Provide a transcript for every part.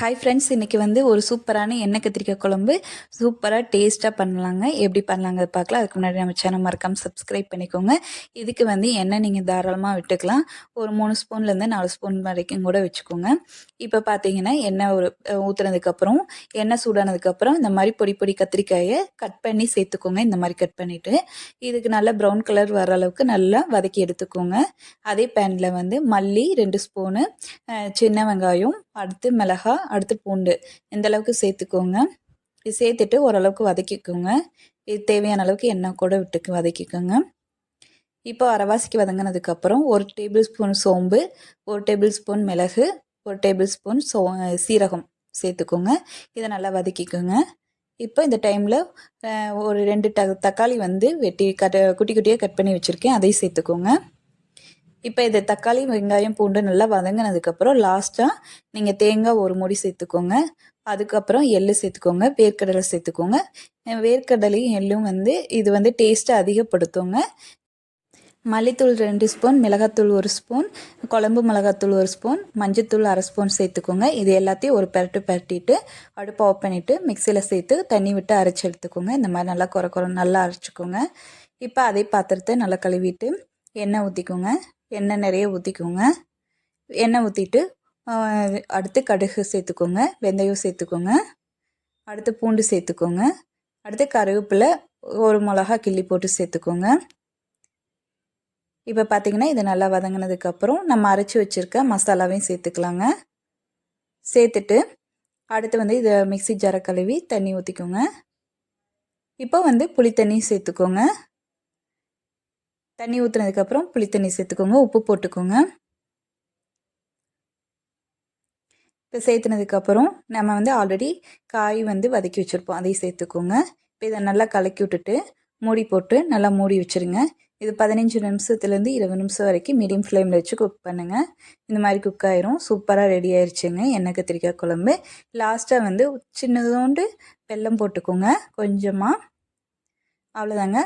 Hi friends இன்றைக்கி வந்து ஒரு சூப்பரான எண்ணெய் கத்திரிக்காய் குழம்பு. சூப்பராக டேஸ்ட்டாக பண்ணலாங்க. எப்படி பண்ணலாங்க பார்க்கலாம். அதுக்கு முன்னாடி நம்ம சேனல் மறக்காமல் சப்ஸ்கிரைப் பண்ணிக்கோங்க. இதுக்கு வந்து எண்ணெய் நீங்கள் தாராளமாக விட்டுக்கலாம். ஒரு மூணு ஸ்பூன்லேருந்து நாலு ஸ்பூன் வரைக்கும் கூட வச்சுக்கோங்க. இப்போ பார்த்தீங்கன்னா எண்ணெய் ஒரு ஊற்றுனதுக்கப்புறம் எண்ணெய் சூடானதுக்கப்புறம் இந்த மாதிரி பொடி பொடி கத்திரிக்காயை கட் பண்ணி சேர்த்துக்கோங்க. இந்த மாதிரி கட் பண்ணிவிட்டு இதுக்கு நல்லா ப்ரௌன் கலர் வர அளவுக்கு நல்லா வதக்கி எடுத்துக்கோங்க. அதே பேனில் வந்து மல்லி ரெண்டு ஸ்பூனு சின்ன வெங்காயம் அடுத்து மிளகா அடுத்து பூண்டு. இந்த அளவுக்கு சேர்த்துக்கோங்க. இது சேர்த்துட்டு ஓரளவுக்கு வதக்கிக்கோங்க. இது தேவையான அளவுக்கு எண்ணெய் கூட விட்டுக்கு வதக்கிக்கோங்க. இப்போ அரைவாசிக்கு வதங்கினதுக்கப்புறம் ஒரு டேபிள் ஸ்பூன் சோம்பு ஒரு டேபிள் ஸ்பூன் மிளகு ஒரு டேபிள் ஸ்பூன் சோ சீரகம் சேர்த்துக்கோங்க. இதை நல்லா வதக்கிக்கோங்க. இப்போ இந்த டைமில் ஒரு ரெண்டு ட தக்காளி வந்து வெட்டி கட் குட்டி குட்டியாக கட் பண்ணி வச்சுருக்கேன். அதையும் சேர்த்துக்கோங்க. இப்போ இது தக்காளி வெங்காயம் பூண்டு நல்லா வதங்கினதுக்கப்புறம் லாஸ்ட்டாக நீங்கள் தேங்காய் ஒரு மூடி சேர்த்துக்கோங்க. அதுக்கப்புறம் எள்ளு சேர்த்துக்கோங்க வேர்க்கடலை சேர்த்துக்கோங்க. வேர்க்கடலையும் எள்ளும் வந்து இது வந்து டேஸ்ட்டை அதிகப்படுத்துங்க. மல்லித்தூள் ரெண்டு ஸ்பூன் மிளகாத்தூள் ஒரு ஸ்பூன் குழம்பு மிளகாத்தூள் ஒரு ஸ்பூன் மஞ்சத்தூள் அரை ஸ்பூன் சேர்த்துக்கோங்க. இது எல்லாத்தையும் ஒரு பரட்டு பரட்டிட்டு அடுப்பை ஆஃப் பண்ணிவிட்டு மிக்சியில் சேர்த்து தண்ணி விட்டு அரைச்சி எடுத்துக்கோங்க. இந்த மாதிரி நல்லா குறை குறை நல்லா அரைச்சிக்கோங்க. இப்போ அதே பாத்திரத்தை நல்லா கழுவிட்டு எண்ணெய் ஊற்றிக்கோங்க எண்ணெய் நிறைய ஊற்றிக்கோங்க எண்ணெய் ஊற்றிட்டு அடுத்து கடுகு சேர்த்துக்கோங்க வெந்தயம் சேர்த்துக்கோங்க. அடுத்து பூண்டு சேர்த்துக்கோங்க. அடுத்து கருவேப்பிலை ஒரு மிளகா கிள்ளி போட்டு சேர்த்துக்கோங்க. இப்போ பார்த்தீங்கன்னா இது நல்லா வதங்கினதுக்கப்புறம் நம்ம அரைச்சி வச்சுருக்க மசாலாவையும் சேர்த்துக்கலாங்க. சேர்த்துட்டு அடுத்து வந்து இதை மிக்சி ஜார கழுவி தண்ணி ஊற்றிக்கோங்க இப்போ வந்து புளி சேர்த்துக்கோங்க. தண்ணி ஊற்றுனதுக்கப்புறம் புளித்தண்ணி சேர்த்துக்கோங்க உப்பு போட்டுக்கோங்க. இப்போ சேர்த்துனதுக்கப்புறம் நம்ம வந்து ஆல்ரெடி காய் வந்து வதக்கி வச்சுருப்போம் அதையும் சேர்த்துக்கோங்க. இப்போ இதை நல்லா கலக்கி விட்டுட்டு மூடி போட்டு நல்லா மூடி வச்சுருங்க. இது பதினஞ்சு நிமிஷத்துலேருந்து இருபது நிமிஷம் வரைக்கும் மீடியம் ஃப்ளேமில் வச்சு குக் பண்ணுங்கள் இந்த மாதிரி குக் ஆயிரும் சூப்பராக ரெடி ஆயிடுச்சுங்க எண்ணெய் கத்திரிக்காய் குழம்பு. லாஸ்ட்டாக வந்து சின்னதோண்டு வெல்லம் போட்டுக்கோங்க கொஞ்சமாக அவ்வளோதாங்க.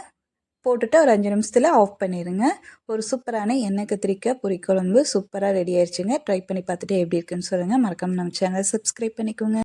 போட்டுட்டு ஒரு அஞ்சு நிமிஷத்தில் ஆஃப் பண்ணிடுங்க ஒரு சூப்பரான எண்ணெய் கத்திரிக்காய் பொரிக்குழம்பு சூப்பராக ரெடி ஆயிடுச்சுங்க ட்ரை பண்ணி பார்த்துட்டு எப்படி இருக்குன்னு சொல்லுங்கள் மறக்காமல் நம்ம சேனலை சப்ஸ்கிரைப் பண்ணிக்கோங்க.